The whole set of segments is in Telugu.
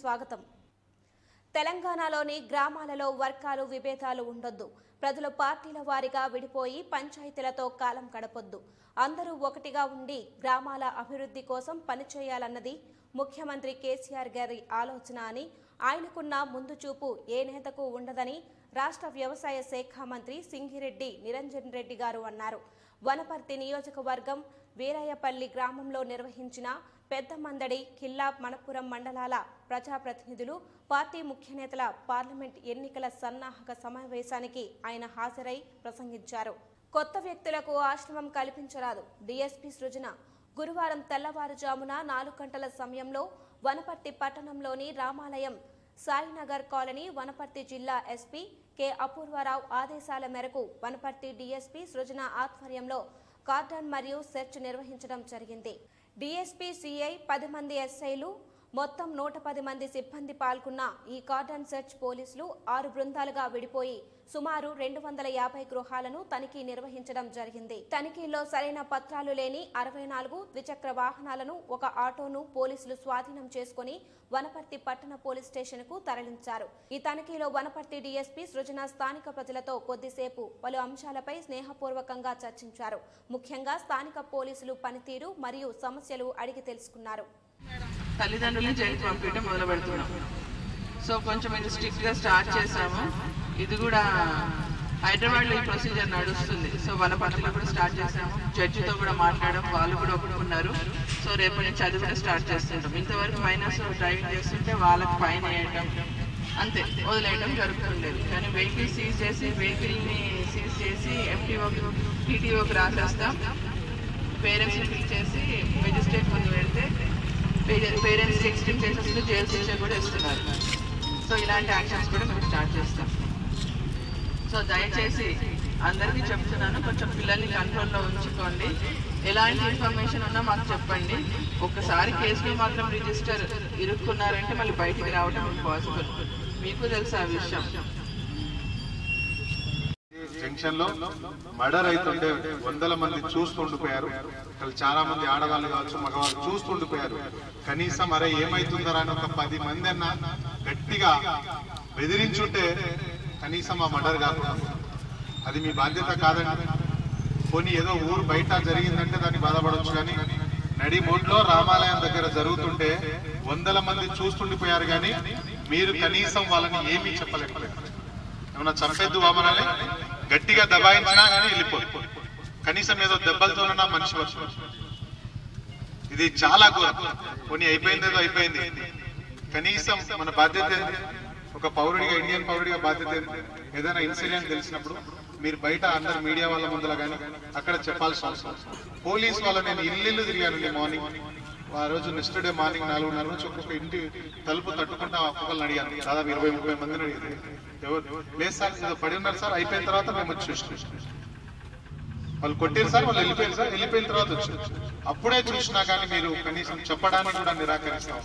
స్వాగతం. తెలంగాణలోని గ్రామాలలో వర్గాలు విభేదాలు ఉండొద్దు. ప్రజలు పార్టీల వారిగా విడిపోయి పంచాయతీలతో కాలం గడపొద్దు. అందరూ ఒకటిగా ఉండి గ్రామాల అభివృద్ధి కోసం పనిచేయాలన్నది ముఖ్యమంత్రి కేసీఆర్ గారి ఆలోచన అని ఆయనకున్న ముందు చూపు ఏ నేతకు ఉండదని రాష్ట్ర వ్యవసాయ శాఖ మంత్రి సింగిరెడ్డి నిరంజన్ రెడ్డి గారు అన్నారు. వనపర్తి నియోజకవర్గం వీరయ్యపల్లి గ్రామంలో నిర్వహించిన పెద్ద మందడి కిల్లా మనపురం మండలాల ప్రజాప్రతినిధులు పార్టీ ముఖ్య నేతల పార్లమెంట్ ఎన్నికల సన్నాహక సమావేశానికి ఆయన హాజరై ప్రసంగించారు. కొత్త వ్యక్తులకు ఆశ్రమం కల్పించరాదు. డిఎస్పీ సృజన గురువారం తెల్లవారుజామున నాలుగు గంటల సమయంలో వనపర్తి పట్టణంలోని రామాలయం సాయినగర్ కాలనీ వనపర్తి జిల్లా ఎస్పీ కె అపూర్వరావు ఆదేశాల మేరకు వనపర్తి డీఎస్పీ సృజన ఆధ్వర్యంలో కార్డన్ మరియు సెర్చ్ నిర్వహించడం జరిగింది. డిఎస్పీ సిఐ పది మంది ఎస్ఐలు మొత్తం నూట పది మంది సిబ్బంది పాల్గొన్న ఈ కార్డన్ సెర్చ్ పోలీసులు ఆరు బృందాలుగా విడిపోయి సుమారు రెండు వందల యాభై గృహాలను తనిఖీ నిర్వహించడం జరిగింది. తనిఖీలో సరైన పత్రాలు లేని అరవై నాలుగు ద్విచక్ర వాహనాలను ఒక ఆటోను పోలీసులు స్వాధీనం చేసుకుని వనపర్తి పట్టణ పోలీస్ స్టేషన్కు తరలించారు. ఈ తనిఖీలో వనపర్తి డీఎస్పీ సృజన స్థానిక ప్రజలతో కొద్దిసేపు పలు అంశాలపై స్నేహపూర్వకంగా చర్చించారు. ముఖ్యంగా స్థానిక పోలీసులు పనితీరు మరియు సమస్యలు అడిగి తెలుసుకున్నారు. తల్లిదండ్రులు జైలుకి పంపించడం మొదలు పెడుతున్నాం సో కొంచెం ఇది స్ట్రిక్ట్గా స్టార్ట్ చేసాము. ఇది కూడా హైదరాబాద్లో ఈ ప్రొసీజర్ నడుస్తుంది. సో వనపర్తిలో కూడా స్టార్ట్ చేసాము జడ్జితో కూడా మాట్లాడడం వాళ్ళు కూడా ఒప్పుకున్నారు. సో రేపటి నుంచి అది కూడా స్టార్ట్ చేస్తుంటాం. ఇంతవరకు మైనస్ డ్రైవింగ్ చేస్తుంటే వాళ్ళకి ఫైన్ వేయడం అంతే. వదిలేయడం జరుగుతుండేది. కానీ వెహికల్ సీజ్ చేసి వెహికల్ని సీజ్ చేసి ఎంటీఓకి టీటీఓకి రాసేస్తాం. పేరెంట్స్ని పిలిచేసి మెజిస్ట్రేట్ ముందు పెడితే పేరెంట్స్ ఎక్స్టెండ్ కేసెస్లో జైలు శిక్ష కూడా ఇస్తున్నారు. సో ఇలాంటి యాక్షన్స్ కూడా మేము స్టార్ట్ చేస్తాం. సో దయచేసి అందరికీ చెప్తున్నాను. కొంచెం పిల్లల్ని కంట్రోల్లో ఉంచుకోండి. ఎలాంటి ఇన్ఫర్మేషన్ ఉన్నా మాకు చెప్పండి. ఒక్కసారి కేసులో మాత్రం రిజిస్టర్ ఇరుక్కున్నారంటే మళ్ళీ బయటికి రావడం ఇంపాసిబుల్ మీకు తెలుసు ఆ విషయం. జంక్షన్లో మర్డర్ అవుతుంటే వందల మంది చూస్తుండిపోయారు. ఇక్కడ చాలా మంది ఆడవాళ్ళు కావచ్చు మగవాళ్ళు చూస్తుండిపోయారు. కనీసం అరే ఏమైతుందరా అని ఒక పది మంది అన్న గట్టిగా బెదిరించుంటే కనీసం ఆ మర్డర్ కాకుండా అది మీ బాధ్యత కాదండి. పోనీ ఏదో ఊరు బయట జరిగిందంటే దాన్ని బాధపడవచ్చు కానీ నడిమోడ్లో రామాలయం దగ్గర జరుగుతుంటే వందల మంది చూస్తుండిపోయారు కానీ మీరు కనీసం వాళ్ళని ఏమీ చెప్పలేకపోయారు. ఏమన్నా చంపేద్దు వామనాలే గట్టిగా దబాయించినా కానీ వెళ్ళిపోదు కనీసం ఏదో దెబ్బలతోనన్నా మనిషి వచ్చు ఇది చాలా ఘోరం. కొన్ని అయిపోయింది ఏదో అయిపోయింది. కనీసం మన బాధ్యత ఒక పౌరుడిగా ఇండియన్ పౌరుడిగా బాధ్యత ఏదైనా ఇన్సిడెంట్ తెలిసినప్పుడు మీరు బయట అందరు మీడియా వాళ్ళ ముందర కానీ అక్కడ చెప్పాల్సిన అవసరం. పోలీస్ వాళ్ళ నేను ఇల్లు తిరిగాను మార్నింగ్. ఆ రోజు నెక్స్ట్ డే మార్నింగ్ నాలుగున్నర నుంచి ఒక్కొక్క ఇంటి తలుపు తట్టుకుంటా ఒక్కొక్కరిని అడిగాను. దాదాపు ఇరవై ముప్పై మందిని అడిగింది ఎవరు? లేదు సార్ ఏదో పడి ఉన్నారు సార్ అయిపోయిన తర్వాత మేము వచ్చి వాళ్ళు కొట్టారు సార్ వాళ్ళు వెళ్ళిపోయారు సార్ వెళ్ళిపోయిన తర్వాత వచ్చారు. అప్పుడే చూసినా కానీ మీరు కనీసం చెప్పడానికి కూడా నిరాకరిస్తాం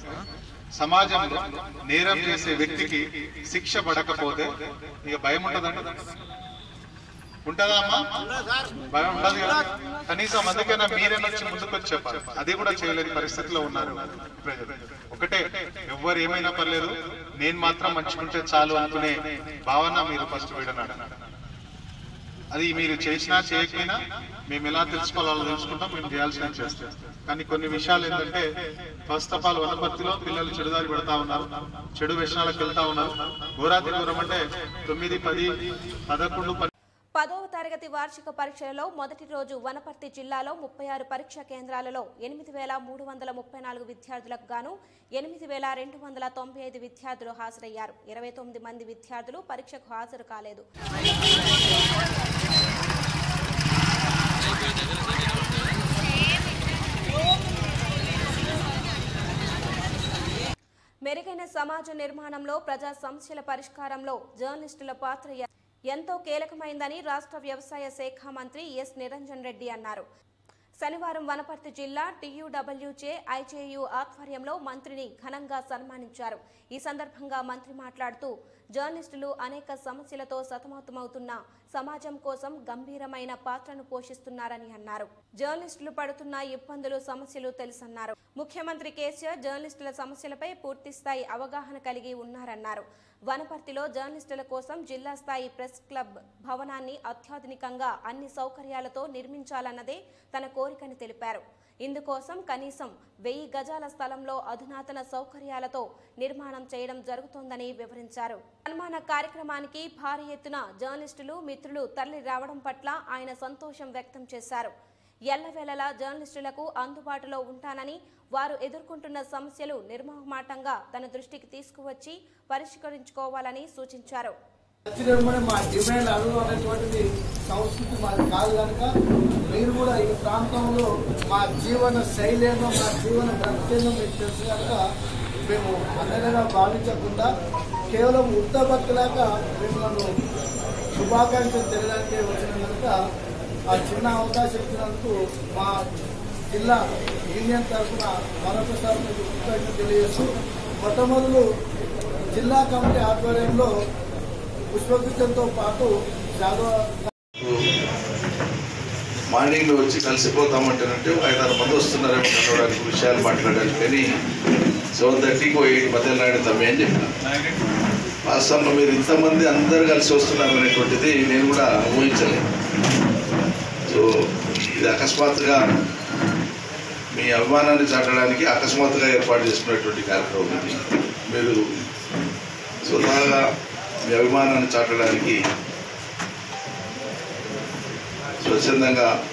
సమాజంలో నేరం చేసే వ్యక్తికి శిక్ష పడకపోతే ఇక భయం ఉంటదండి ఉంటదా అమ్మా? భయం ఉండదు కదా. కనీసం అందుకైనా మీరే వచ్చి ముందుకొచ్చి చెప్పాలి. అది కూడా చేయలేని పరిస్థితిలో ఉన్నారు ఒకటే ఎవ్వరు ఏమైనా పర్లేదు నేను మాత్రం మంచుకుంటే చాలు అనుకునే భావన మీరు ఫస్ట్ విడనాడు. అది మీరు చేసినా చేయకపోయినా మేము ఎలా తెలుసుకోవాలో తెలుసుకుంటాం మేము చేయాల్సిన చేస్తాం. కానీ కొన్ని విషయాలు ఏంటంటే ఫస్ట్ ఆఫ్ ఆల్ వనపర్తిలో పిల్లలు చెడుదారి పెడతా ఉన్నారు చెడు వ్యసనాలకు వెళ్తా ఉన్నారు. ఘోరాతి ఘోరం అంటే తొమ్మిది పది పదకొండు పదవ తరగతి వార్షిక పరీక్షలలో మొదటి రోజు వనపర్తి జిల్లాలో ముప్పై ఆరు పరీక్షా కేంద్రాలలో ఎనిమిది వేల మూడు వందల ముప్పై నాలుగు విద్యార్థులకు గాను ఎనిమిది వేల రెండు వందల తొంభై ఐదు విద్యార్థులు హాజరయ్యారు. ఇరవై తొమ్మిది మంది విద్యార్థులు పరీక్షకు హాజరు కాలేదు. మెరుగైన సమాజ నిర్మాణంలో ప్రజా సమస్యల పరిష్కారంలో జర్నలిస్టుల పాత్ర ఎంతో కీలకమైందని రాష్ట్ర వ్యవసాయ శాఖ మంత్రి ఎస్. నిరంజన్ రెడ్డి అన్నారు. శనివారం వనపర్తి జిల్లా టీయూడబ్ల్యూజే ఐజేయు ఆధ్వర్యంలో మంత్రిని ఘనంగా సన్మానించారు. ఈ సందర్భంగా మంత్రి మాట్లాడుతూ జర్నలిస్టులు అనేక సమస్యలతో సతమతమవుతున్న సమాజం కోసం గంభీరమైన పాత్రను పోషిస్తున్నారని అన్నారు. జర్నలిస్టులు పడుతున్న ఇబ్బందులు సమస్యలు తెలుసన్నారు. ముఖ్యమంత్రి కేసీఆర్ జర్నలిస్టుల సమస్యలపై పూర్తిస్థాయి అవగాహన కలిగి ఉన్నారన్నారు. వనపర్తిలో జర్నలిస్టుల కోసం జిల్లా స్థాయి ప్రెస్ క్లబ్ భవనాన్ని అత్యాధునికంగా అన్ని సౌకర్యాలతో నిర్మించాలన్నదే తన కోరికని తెలిపారు. ఇందుకోసం కనీసం వెయ్యి గజాల స్థలంలో అధునాతన సౌకర్యాలతో నిర్మాణం చేయడం జరుగుతోందని వివరించారు. సన్మాన కార్యక్రమానికి భారీ ఎత్తున జర్నలిస్టులు మిత్రులు తరలి రావడం పట్ల ఆయన సంతోషం వ్యక్తం చేశారు. ఎల్లవేళలా జర్నలిస్టులకు అందుబాటులో ఉంటానని వారు ఎదుర్కొంటున్న సమస్యలు నిర్మోహమాటంగా తన దృష్టికి తీసుకువచ్చి పరిష్కరించుకోవాలని సూచించారు. మా డిమాండ్ అడుగు అనేటువంటిది సంస్కృతి మాది కాదు కనుక మీరు కూడా ఈ ప్రాంతంలో మా జీవన శైలి ఏందో మా జీవన బ్రతికేందో మీకు తెలుసు కనుక మేము అందరిగా భావించకుండా కేవలం ఉత్తబక్కలేక మిమ్మల్ని శుభాకాంక్షలు తెలియడానికి వచ్చిన కనుక ఆ చిన్న అవకాశం ఇచ్చినందుకు మా జిల్లా యూనియన్ తరఫున మరొకసారి మీకు కృతజ్ఞతలు తెలియజేస్తూ మొట్టమొదలు జిల్లా కమిటీ ఆధ్వర్యంలో పుష్పగుచ్చంతో పాటు జాగవ మార్నింగ్ వచ్చి కలిసిపోతామంటారంటే ఐదు ఐదారు మంది వస్తున్నారేమో కలవడానికి విషయాలు మాట్లాడడానికి కానీ సెవెన్ థర్టీకి ఎయిట్ మధ్యాహ్నం నాడు అని చెప్పిన. వాస్తవంలో మీరు ఇంతమంది అందరు కలిసి వస్తున్నారు అనేటువంటిది నేను కూడా ఊహించలేదు. ఇది అకస్మాత్తుగా మీ అభిమానాన్ని చాటడానికి అకస్మాత్తుగా ఏర్పాటు చేసుకున్నటువంటి కార్యక్రమం ఇది. మీరు స్వతహాగా మీ అభిమానాన్ని చాటడానికి స్వచ్ఛందంగా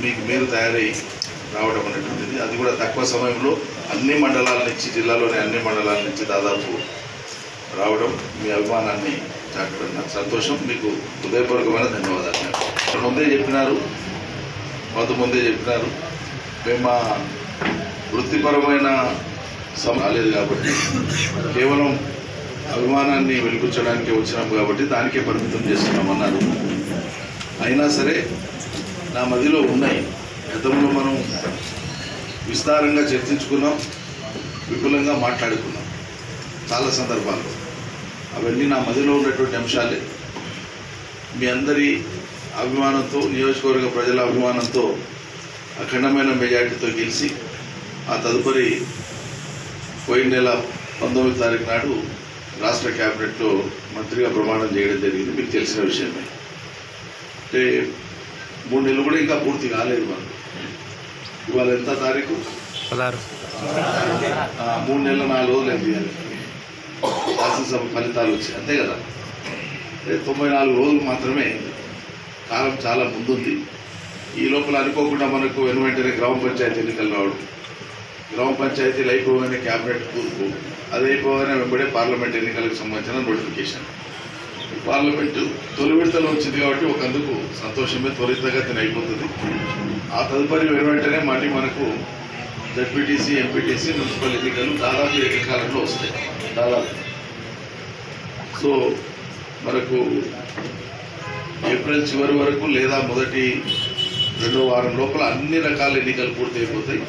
మీకు మీరు తయారై రావడం అనేటువంటిది. అది కూడా తక్కువ సమయంలో అన్ని మండలాల నుంచి జిల్లాలోని అన్ని మండలాల నుంచి దాదాపు రావడం మీ అభిమానాన్ని చాటడం నాకు సంతోషం. మీకు హృదయపూర్వకమైన ధన్యవాదాలు. ముందే చెప్పినారు. కొంత ముందే చెప్పినారు. మేము మా వృత్తిపరమైన సమ రాలేదు కాబట్టి కేవలం అభిమానాన్ని వెలిపించడానికి వచ్చినాం కాబట్టి దానికే పరిమితం చేస్తున్నామన్నారు. అయినా సరే నా మదిలో ఉన్నాయి. గతంలో మనం విస్తారంగా చర్చించుకున్నాం విపులంగా మాట్లాడుకున్నాం. చాలా సందర్భాల్లో. అవన్నీ నా మదిలో ఉన్నటువంటి అంశాలే. మీ అందరి అభిమానంతో నియోజకవర్గ ప్రజల అభిమానంతో అఖండమైన మెజార్టీతో గెలిచి ఆ తదుపరి పోయిన నెల పంతొమ్మిది తారీఖు నాడు రాష్ట్ర క్యాబినెట్లో మంత్రిగా ప్రమాణం చేయడం జరిగింది. మీకు తెలిసిన విషయమే. అంటే మూడు నెలలు కూడా ఇంకా పూర్తి కాలేదు మనకు ఇవాళ ఎంత తారీఖు? పదహారు. మూడు నెలల నాలుగు రోజులు ఎంత శాసనసభ ఫలితాలు వచ్చాయి. అంతే కదా? అంటే తొంభై నాలుగు రోజులు మాత్రమే కాలం చాలా ముందుంది. ఈ లోపల అనుకోకుండా మనకు వెనువెంటనే గ్రామ పంచాయతీ ఎన్నికలు రావడం. గ్రామ పంచాయతీలు అయిపోగానే క్యాబినెట్ కూర్పు. అది అయిపోగానే వెంబడే పార్లమెంట్ ఎన్నికలకు సంబంధించిన నోటిఫికేషన్. పార్లమెంటు తొలి విడతలో వచ్చింది కాబట్టి ఒకందుకు సంతోషమే త్వరితగతిన అయిపోతుంది. ఆ తదుపరి వెను వెంటనే మళ్ళీ మనకు జడ్పీటీసీ ఎంపీటీసీ మున్సిపల్ ఎన్నికలు దాదాపు ఏకకాలంలో వస్తాయి. దాదాపు. సో మనకు ఏప్రిల్ చివరి వరకు లేదా మొదటి రెండో వారం లోపల అన్ని రకాల ఎన్నికలు పూర్తి అయిపోతాయి.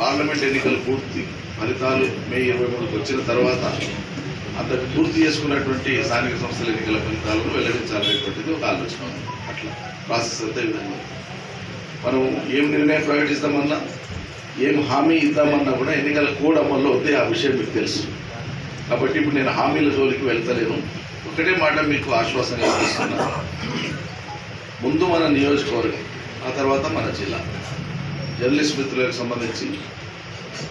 పార్లమెంట్ ఎన్నికలు పూర్తి ఫలితాలు మే ఇరవై మూడుకు వచ్చిన తర్వాత అంతకు పూర్తి చేసుకున్నటువంటి స్థానిక సంస్థల ఎన్నికల ఫలితాలను వెల్లడించాలనేటువంటిది ఒక ఆలోచన. అట్లా ప్రాసెస్ అంతే విధంగా. మనం ఏం నిర్ణయం ప్రకటిస్తామన్నా ఏం హామీ ఇద్దామన్నా కూడా ఎన్నికల కోడ్ అమల్లో వద్దే ఆ విషయం మీకు తెలుసు. కాబట్టి ఇప్పుడు నేను హామీల జోలికి వెళ్తలేను. ఒకటే మాట మీకు ఆశ్వాసంగా ఇస్తున్నాను ముందు మన నియోజకవర్గం ఆ తర్వాత మన జిల్లా. జర్నలిస్ట్ మిత్రులకు సంబంధించి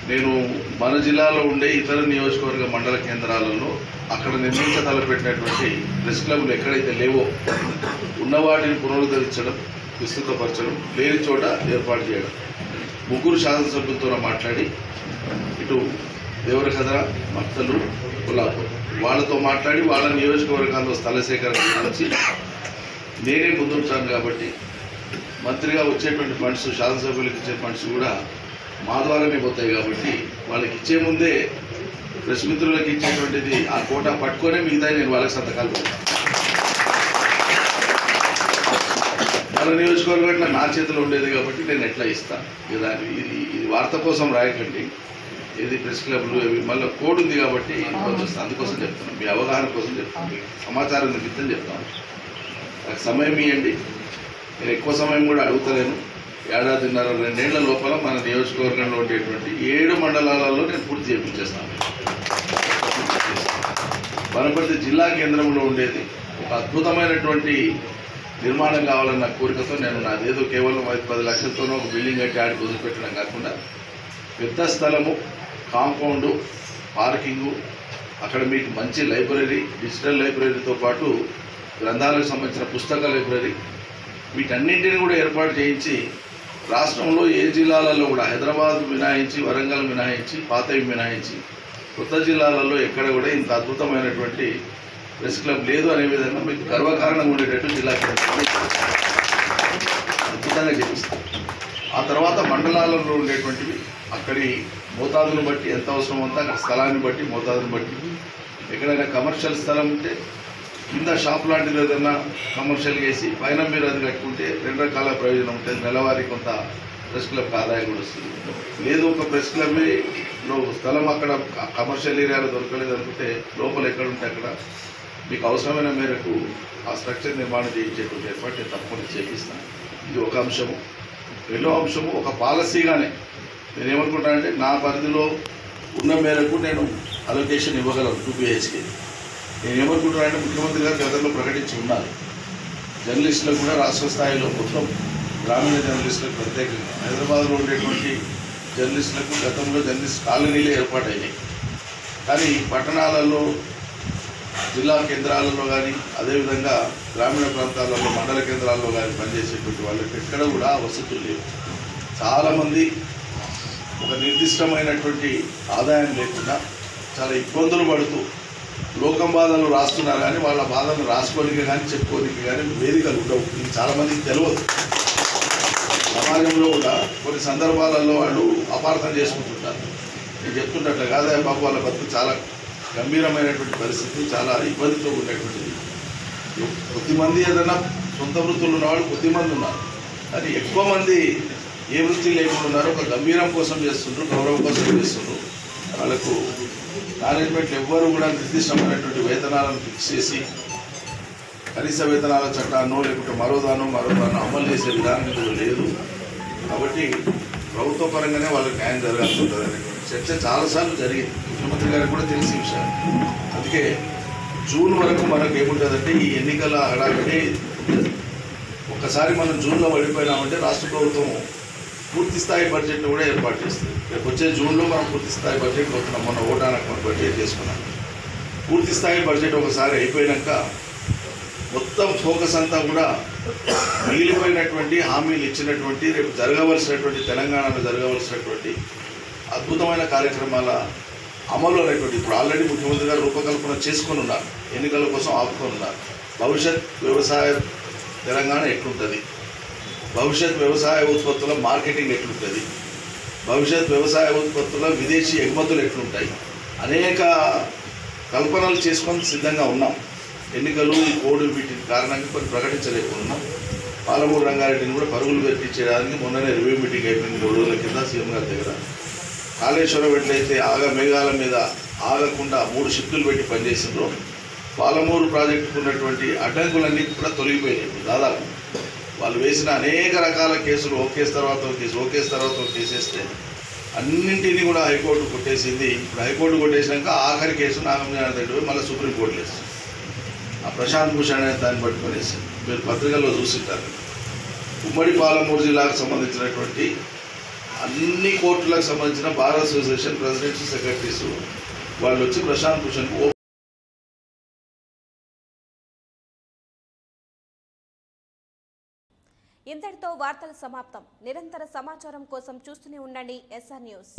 నేను మన జిల్లాలో ఉండే ఇతర నియోజకవర్గ మండల కేంద్రాలలో అక్కడ నిర్మించతలపెట్టినటువంటి ప్రెస్ క్లబ్లు ఎక్కడైతే లేవో ఉన్న వాటిని పునరుద్ధరించడం విస్తృతపరచడం లేని చోట ఏర్పాటు చేయడం. ముగ్గురు శాసనసభ్యులతో మాట్లాడి ఇటు దేవరకథ మక్తలు కొల్లాపూర్. వాళ్ళతో మాట్లాడి వాళ్ళ నియోజకవర్గాల్లో స్థల సేకరణ గురించి నేనే ముందుంటాను కాబట్టి మంత్రిగా వచ్చేటువంటి ఫండ్స్ శాసనసభ్యులకు ఇచ్చే ఫండ్స్ కూడా మా ద్వారానే పోతాయి కాబట్టి వాళ్ళకి ఇచ్చే ముందే ప్రెస్ మిత్రులకు ఇచ్చేటువంటిది ఆ కోటా పట్టుకొనే మిగతా నేను వాళ్ళకి సంతకాలు పెడతాను మన నియోజకవర్గం అట్లా నా చేతిలో ఉండేది కాబట్టి నేను ఎట్లా ఇస్తాను ఇలా ఇది ఇది వార్త కోసం రాయకండి. ఇది ప్రెస్ క్లబ్లు ఇవి మళ్ళీ కోడ్ ఉంది కాబట్టి అందుకోసం చెప్తున్నాను. మీ అవగాహన కోసం చెప్తాను సమాచారం నిమిత్తం చెప్తాను. నాకు సమయం ఇవ్వండి నేను ఎక్కువ సమయం కూడా అడుగుతలేను. ఏడాదిన్నర రెండేళ్ళ లోపల మన నియోజకవర్గంలో ఉండేటువంటి ఏడు మండలాలలో నేను పూర్తి చేయించేస్తాను. వనపర్తి జిల్లా కేంద్రంలో ఉండేది. ఒక అద్భుతమైనటువంటి నిర్మాణం కావాలన్న కోరికతో నేను నాదేదో కేవలం ఐదు పది లక్షలతోనో ఒక బిల్డింగ్ కట్టి ఆడికి వదిలిపెట్టడం కాకుండా పెద్ద స్థలము కాంపౌండు పార్కింగు అక్కడ మీకు మంచి లైబ్రరీ డిజిటల్ లైబ్రరీతో పాటు గ్రంథాలకు సంబంధించిన పుస్తక లైబ్రరీ వీటన్నింటిని కూడా ఏర్పాటు చేయించి రాష్ట్రంలో ఏ జిల్లాలలో కూడా హైదరాబాద్ మినహాయించి వరంగల్ మినహాయించి పాతవి మినహాయించి కొత్త జిల్లాలలో ఎక్కడ కూడా ఇంత అద్భుతమైనటువంటి ప్రెస్ క్లబ్ లేదు అనే విధంగా మీకు గర్వకారణంగా ఉండేటట్టు జిల్లా అద్భుతంగా చేపిస్తాం ఆ తర్వాత మండలాలలో ఉండేటువంటివి అక్కడి మోతాదును బట్టి ఎంత అవసరం ఉందో అక్కడ స్థలాన్ని బట్టి మోతాదును బట్టి ఎక్కడైనా కమర్షియల్ స్థలం ఉంటే కింద షాప్ లాంటిది ఏదైనా కమర్షియల్గా వేసి పైన మీరు అది కట్టుకుంటే రెండు రకాల ప్రయోజనం ఉంటుంది. నెలవారీ కొంత ప్రెస్ క్లబ్ ఆదాయం కూడా వస్తుంది. లేదు ఒక ప్రెస్ క్లబ్లో స్థలం అక్కడ కమర్షియల్ ఏరియాలో దొరకలేదు అనుకుంటే లోపల ఎక్కడుంటే అక్కడ మీకు అవసరమైన మేరకు ఆ స్ట్రక్చర్ నిర్మాణం చేయించేటువంటి ఏర్పాటు నేను తప్పకుండా చేపిస్తాను. ఇది ఒక అంశము. రెండో అంశము ఒక పాలసీగానే నేను ఏమనుకుంటానంటే నా పరిధిలో ఉన్న మేరకు నేను అలొకేషన్ ఇవ్వగలను టూ బిహెచ్కే నేను ముఖ్యమంత్రి గారు గతంలో ప్రకటించి ఉన్నారు జర్నలిస్టులకు కూడా రాష్ట్ర స్థాయిలో మొత్తం గ్రామీణ జర్నలిస్టులకు ప్రత్యేకంగా హైదరాబాద్లో ఉండేటువంటి జర్నలిస్టులకు గతంలో జర్నలిస్ట్ కాలనీలే ఏర్పాటైనాయి. కానీ పట్టణాలలో జిల్లా కేంద్రాలలో కానీ అదేవిధంగా గ్రామీణ ప్రాంతాలలో మండల కేంద్రాల్లో కానీ పనిచేసేటువంటి వాళ్ళకి ఎక్కడ కూడా వసతులు లేవు. చాలామంది ఒక నిర్దిష్టమైనటువంటి ఆదాయం లేకుండా చాలా ఇబ్బందులు పడుతూ లోకం బాధలు రాస్తున్నారు కానీ వాళ్ళ బాధను రాసుకోనికి కానీ చెప్పుకోనికి కానీ వేదికలు ఉండవు. ఇది చాలామందికి తెలియదు సమాజంలో కూడా కొన్ని సందర్భాలలో వాళ్ళు అపార్థం చేసుకుంటుంటారు. నేను చెప్తుంటట్లే కాదా బాబు వాళ్ళ బతుకు చాలా గంభీరమైనటువంటి పరిస్థితి చాలా ఇబ్బందితో ఉండేటువంటిది. కొద్దిమంది ఏదైనా సొంత వృత్తులు ఉన్నవాళ్ళు కొద్దిమంది ఉన్నారు. కానీ ఎక్కువ మంది ఏ వృత్తి లేకుండా ఉన్నారో ఒక గంభీరం కోసం చేస్తుండ్రు గౌరవం కోసం చేస్తుండ్రు. వాళ్ళకు మేనేజ్మెంట్ ఎవ్వరు కూడా నిర్దిష్టమైనటువంటి వేతనాలను ఫిక్స్ చేసి కనీస వేతనాల చట్టాన్నో లేకుంటే మరోదానో మరోదానో అమలు చేసే విధానం ఇందులో లేదు. కాబట్టి ప్రభుత్వ పరంగానే వాళ్ళకి న్యాయం జరగాల్సి ఉంటుంది అనేటువంటి చర్చ చాలాసార్లు జరిగింది. ముఖ్యమంత్రి గారికి కూడా తెలిసి విషయం. అందుకే జూన్ వరకు మనకు ఏముంటుందంటే ఈ ఎన్నికల హడావిడి. ఒక్కసారి మనం జూన్లో పడిపోయినామంటే రాష్ట్ర ప్రభుత్వం పూర్తి స్థాయి బడ్జెట్ను కూడా ఏర్పాటు చేస్తుంది. రేపు వచ్చే జూన్లో మనం పూర్తి స్థాయి బడ్జెట్ పోతున్నాం మొన్న ఓటానికి మనం బడ్జెట్ చేసుకున్నాం. పూర్తి స్థాయి బడ్జెట్ ఒకసారి అయిపోయాక మొత్తం ఫోకస్ అంతా కూడా మిగిలిపోయినటువంటి హామీలు ఇచ్చినటువంటి రేపు జరగవలసినటువంటి తెలంగాణలో జరగవలసినటువంటి అద్భుతమైన కార్యక్రమాల అమలు అనేటువంటి ఇప్పుడు ఆల్రెడీ ముఖ్యమంత్రి గారు రూపకల్పన చేసుకొని ఉన్నారు. ఎన్నికల కోసం ఆపుకొని ఉన్నారు. భవిష్యత్ వ్యవసాయ తెలంగాణ ఎట్లుంటుంది? భవిష్యత్ వ్యవసాయ ఉత్పత్తుల మార్కెటింగ్ ఎట్లుంటుంది? భవిష్యత్ వ్యవసాయ ఉత్పత్తుల విదేశీ ఎగుమతులు ఎట్లుంటాయి? అనేక కల్పనలు చేసుకొని సిద్ధంగా ఉన్నాం. ఎన్నికలు ఈ వీటి కారణంగా కొన్ని ప్రకటించలేకున్నాం. పాలమూరు రంగారెడ్డిని కూడా పరుగులు పెట్టించేయడానికి మొన్ననే రివ్యూ మీటింగ్ అయిపోయింది. మూడు రోజుల కింద సీఎం గారి దగ్గర. కాళేశ్వరం ఎట్లయితే ఆగ మేఘాల మీద ఆగకుండా మూడు షిఫ్టులు పెట్టి పనిచేసిండ్రో పాలమూరు ప్రాజెక్టుకు ఉన్నటువంటి అడ్డంకులన్నీ కూడా తొలగిపోయినాయి. దాదాపు వాళ్ళు వేసిన అనేక రకాల కేసులు ఓకేస్ తర్వాత కేసు ఓకేస్ తర్వాత కేసేస్తే అన్నింటినీ కూడా హైకోర్టు కొట్టేసింది. ఇప్పుడు హైకోర్టు కొట్టేసినాక ఆఖరి కేసు నాగమనారాయణ రెడ్డి పోయి మళ్ళీ సుప్రీంకోర్టు వేస్తుంది ఆ ప్రశాంత్ భూషణ్ అనే దాన్ని పట్టుకునేసి మీరు పత్రికల్లో చూసింటారు. ఉమ్మడి పాలమూరు జిల్లాకు సంబంధించినటువంటి అన్ని కోర్టులకు సంబంధించిన బార్ అసోసియేషన్ ప్రెసిడెంట్స్ సెక్రటరీస్ వాళ్ళు వచ్చి ప్రశాంత్ భూషణ్కు ఇంతటితో వార్తల సమాప్తం. నిరంతర సమాచారం కోసం చూస్తూనే ఉండండి ఎస్ఆర్ న్యూస్.